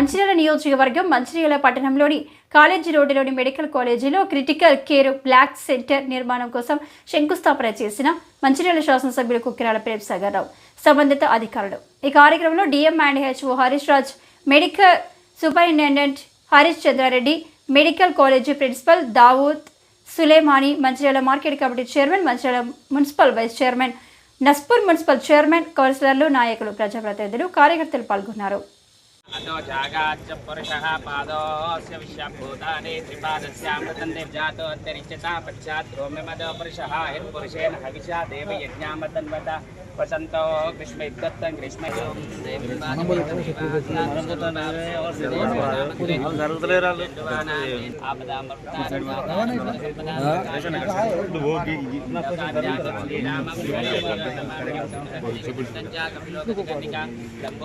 మంచిర్యాల నియోజకవర్గం మంచిర్యాల పట్టణంలోని కాలేజీ రోడ్డులోని మెడికల్ కాలేజీలో క్రిటికల్ కేర్ బ్లాక్ సెంటర్ నిర్మాణం కోసం శంకుస్థాపన చేసిన మంచిర్యాల శాసనసభ్యులు కుక్కిరాల ప్రేమ్ సాగర్ రావు సంబంధిత అధికారులు. ఈ కార్యక్రమంలో DM and HO Harish Raj medical superintendent Harish Chandrareddy medical college principal Dawood Sulemani Mancherial market committee chairman Mancherial municipal vice chairman Naspur municipal chairman కౌన్సిలర్లు నాయకులు ప్రజాప్రతినిధులు కార్యకర్తలు పాల్గొన్నారు. अतो जागाच्च पुरुषः पादोऽस्य विश्वभूतानि त्रिपादस्यामृतं निर्जातोऽन्तरिक्षता पश्चात् रोम्यमद पुरुषः यत्पुरुषेण हविषा देवयज्ञामतन्वत वसंतो ग्रीष्म इत्यर्थं ग्रीष्म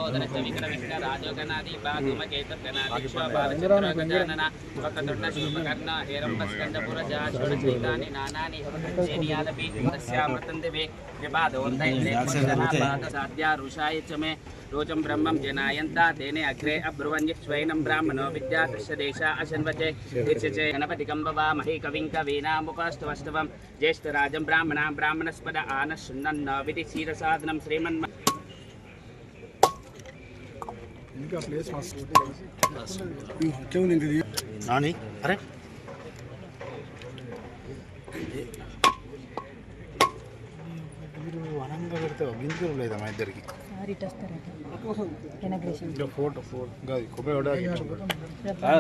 ोदनविक्रमिष्टराजोगणादिबाधुमकेतगणादिश्वपादचरणगणना शुभकर्ण हेरम्बस्कन्दपुरजा षोडशीतानि नानानि तस्यामृतन्दिवे बाद ओन्धैर्साध्या ऋषाय च मे रोचं ब्रह्मं जनायन्ता तेने अग्रे अब्रुवन्यः स्वैनं ब्राह्मणो विद्या दृश्य दृश्यदेशा अशन्वचे दीक्षचे गणपतिकम्बवामहे कविं ज्येष्ठ ज्येष्ठराजं ब्राह्मणां ब्राह्मणस्पद आनशृण्णन्न विधि क्षीरसाधनं श्रीमन्म इनका प्लेस फास्ट क्यों नहीं दे नानी अरे। పెడితే గింజలు లేదా మా ఇద్దరికి. Photo photo. కాదు కొబ్బరి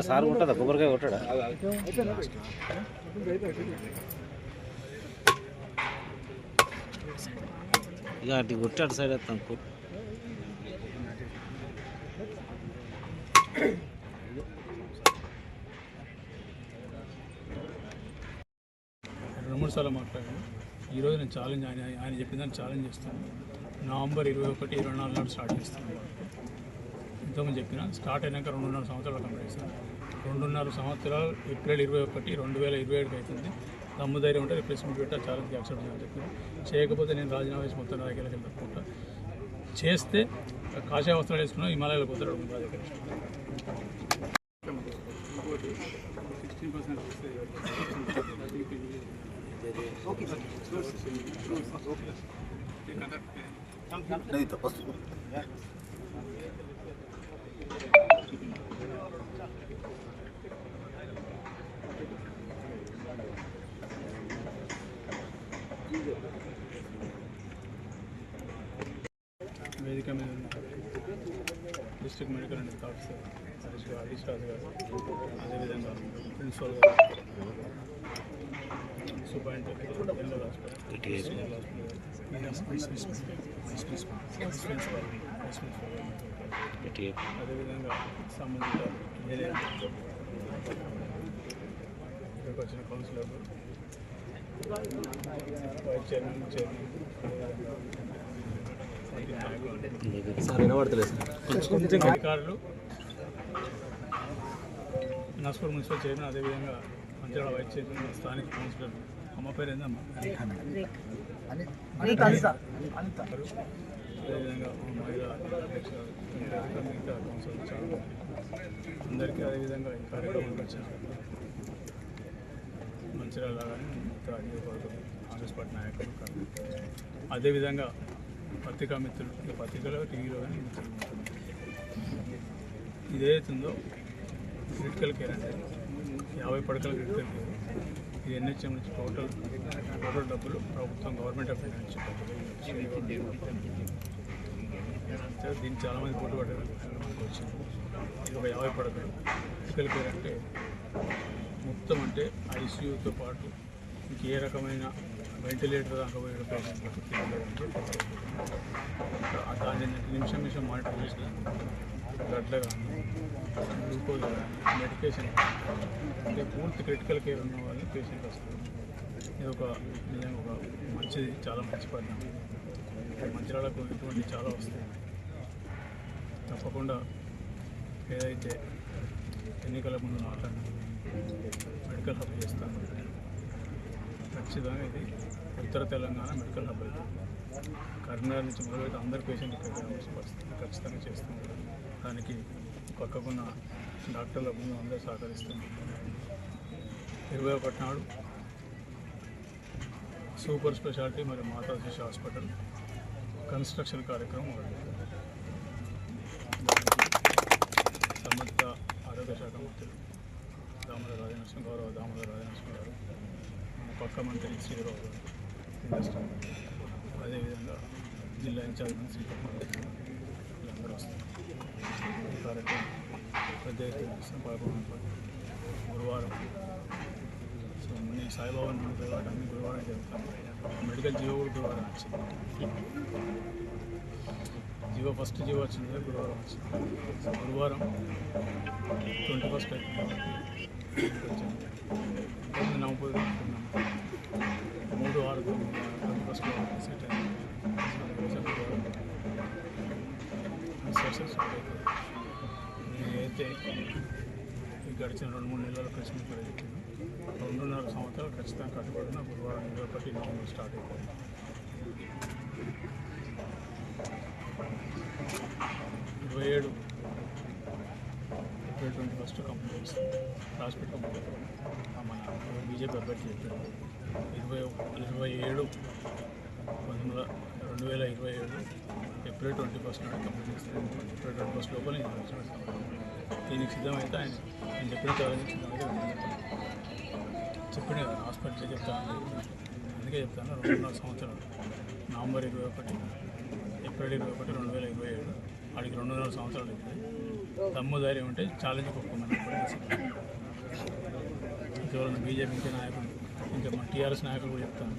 సార్ కొట్టదా కొబ్బరికాయ కొట్టాడా? ఇక అటు కొట్టి అటు సైడ్ వస్తాం రెండు మూడు సార్లు మాట్లాడాను. ఈరోజు నేను ఛాలెంజ్ ఆయన ఆయన చెప్పిన దాన్ని ఛాలెంజ్ చేస్తాను. నవంబర్ ఇరవై ఒకటి ఇరవై నాలుగు నాడు స్టార్ట్ చేస్తాను. ఇంతకుముందు చెప్పిన స్టార్ట్ అయినాక రెండున్నర సంవత్సరాలు కంప్లీట్ చేస్తాను. రెండున్నర సంవత్సరాలు ఏప్రిల్ ఇరవై ఒకటి రెండు వేల ఇరవై ఏడుకి అవుతుంది దమ్ము ధైర్యం ఉంటే రిప్లేస్మెంట్ పెట్టా ఛాలెంజ్ యాక్సెప్ట్ చేయని చెప్పిన. చేయకపోతే నేను రాజీనామా చేసి మొత్తం నా దగ్గరికి వెళ్ళి తప్పుకుంటా. చేస్తే కాషాయ వస్త్రాలు వేసుకున్నా హిమాలయాలకు పోతాడు నా దగ్గర సిక్స్టీన్ పర్సెంట్ వేదిక మీద ఉన్న district medical and officer Harish గారు హరీష్ రాజు గారు అదేవిధంగా ప్రిన్సిపల్ గారు సూపరింటెండెంట్ జనరల్ హాస్పిటల్ అదేవిధంగా సంబంధిత ఇక్కడికి వచ్చిన కౌన్సిలర్ వైస్ చైర్మన్ చైర్మన్ అధికారులు నస్పూర్ మున్సిపల్ చైర్మన్ అదేవిధంగా మంచిర్యాల వైస్ చైర్మన్ స్థానిక కౌన్సిలర్లు అమ్మ పేరు ఏందమ్మా? అదేవిధంగా మా మహిళా మిగతా చాలా. అందరికీ అదేవిధంగా ఈ కార్యక్రమానికి వచ్చిన మంచిర్యాల కానీ మిగతా నియోజకవర్గం కాంగ్రెస్ పార్టీ నాయకులు. అదేవిధంగా పత్రికా మిత్రులు పత్రికలో టీవీలో కానీ మిత్రులు. ఇదేదైతుందో క్రిటికల్ కేర్ అంటే యాభై పడకల క్రిటికల్ కేర్. ఇది ఎన్హెచ్ఎం నుంచి టోటల్ టోటల్ డబ్బులు ప్రభుత్వం గవర్నమెంట్ ఆఫ్ ఇండియా నుంచి దీన్ని చాలామంది పోటీ పడ్డారు. వచ్చింది ఇది ఒక యాభై పడకలు. క్రిటికల్ కేర్ అంటే మొత్తం అంటే ఐసీయూతో పాటు ఇంకే రకమైన వెంటిలేటర్ దాకా పోయిన దాన్ని నిమిషం నిమిషం మానిటర్ చేసిన బ్లడ్లో కానీ గ్లూకోజ్ కానీ మెడికేషన్ అంటే పూర్తి క్రిటికల్ కేర్ ఉన్న వాళ్ళు పేషెంట్ వస్తారు ఇది ఒక నిజంగా ఒక మంచిది చాలా మంచి పరిణామం మంచిరాళ్ళకు ఇటువంటి చాలా వస్తాయి తప్పకుండా ఏదైతే ఎన్నికల ముందు మాట్లాడిన మెడికల్ హబ్ చేస్తాను ఖచ్చితంగా ఇది ఉత్తర తెలంగాణ మెడికల్ హబ్ అయితే. కరీంనగర్ నుంచి మొదలైతే అందరు పేషెంట్ ఇక్కడ ఖచ్చితంగా చేస్తాం దానికి పక్కకున్న డాక్టర్ల బృందం అందరూ సహకరిస్తుంది ఇరవై ఒకటి నాడు సూపర్ స్పెషాలిటీ మరియు మాతా శిశు హాస్పిటల్ కన్స్ట్రక్షన్ కార్యక్రమం సంబంధిత ఆరోగ్య శాఖ మంత్రులు దామోదర రాజనరసింహ గౌరవ దామోదర రాజనరసింహ గారు పక్క మంత్రి శ్రీరావు గారు అదేవిధంగా జిల్లా ఇన్ఛార్జ్ మంత్రి శ్రీకాకుళం వీళ్ళందరూ వస్తారు ఈ కార్యక్రమం పెద్ద ఎత్తున చేస్తాం పదకొండు గురువారం సో నేను సాయిబాబా నమ్ముతాయి కాబట్టి అన్ని గురువారం జరుగుతాను మెడికల్ జీవో కూడా గురువారం వచ్చింది జీవో ఫస్ట్ జీవో వచ్చింది కదా గురువారం వచ్చింది సో గురువారం ట్వంటీ ఫస్ట్ అయిపోయింది నవంబర్ మూడు ఆరు ట్వంటీ ఫస్ట్ సెట్ అయింది సక్సెస్ గడిచిన రెండు మూడు నెలల ప్రశ్న ఇక్కడ చెప్పాను రెండున్నర సంవత్సరాలు ఖచ్చితంగా కట్టుబడిన గురువారం ఇరవై ఒకటి నవంబర్ స్టార్ట్ అయిపోయింది. ఇరవై ఏడు ఏప్రిల్ ట్వంటీ ఫస్ట్ కంప్లీట్ చేస్తుంది హాస్పిటల్ కంప్లీట్ మన బీజేపీ అభ్యర్థి చెప్పారు ఇరవై ఇరవై ఏడు పంతొమ్మిది రెండు వేల ఇరవై ఏడు ఏప్రిల్ ట్వంటీ ఫస్ట్ నాడు కంప్లీట్ చేస్తారు ఏప్రిల్ ట్వంటీ ఫస్ట్ లోపల నేను దీనికి సిద్ధమైతే ఆయన నేను చెప్పిన ఛాలెంజ్ సిద్ధమైతే చెప్పిన కదా హాస్పిటల్ చెప్తాను. అందుకే చెప్తాను రెండున్నర సంవత్సరాలు. నవంబర్ ఇరవై ఒకటి ఏప్రిల్ ఇరవై ఒకటి రెండు వేల ఇరవై ఏడు. వాడికి రెండున్నర సంవత్సరాలు అవుతాయి దమ్ము ధైర్యం ఉంటే ఛాలెంజ్ ఒప్పుకోమని ఇంకెవరైనా బీజేపీ నాయకులు ఇంకా మన టీఆర్ఎస్ నాయకులు కూడా చెప్తాను.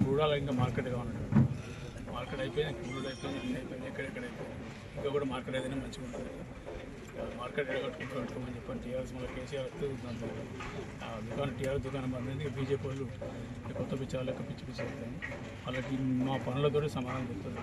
క్రూడాల ఇంకా మార్కెట్ ఉన్నాడు మార్కెట్ అయిపోయింది క్రూడ్ అయిపోయింది అన్నీ అయిపోయింది ఎక్కడెక్కడ అయిపోయింది ఇంకా కూడా మార్కెట్ ఏదైనా మంచిగా ఉంటుంది. మార్కెట్ కట్టుకుంటూ కట్టుకోమని చెప్పండి టీఆర్ఎస్ మళ్ళీ కేసీఆర్ వస్తే దాంట్లో ఆ దుకాణం టీఆర్ఎస్ దుకాణం బంద్ అయింది బీజేపీ వాళ్ళు కొత్త పిచ్చి లెక్క పిచ్చి పిచ్చి అవుతాయి వాళ్ళకి మా పనులతో సమాధానం చెప్తారు.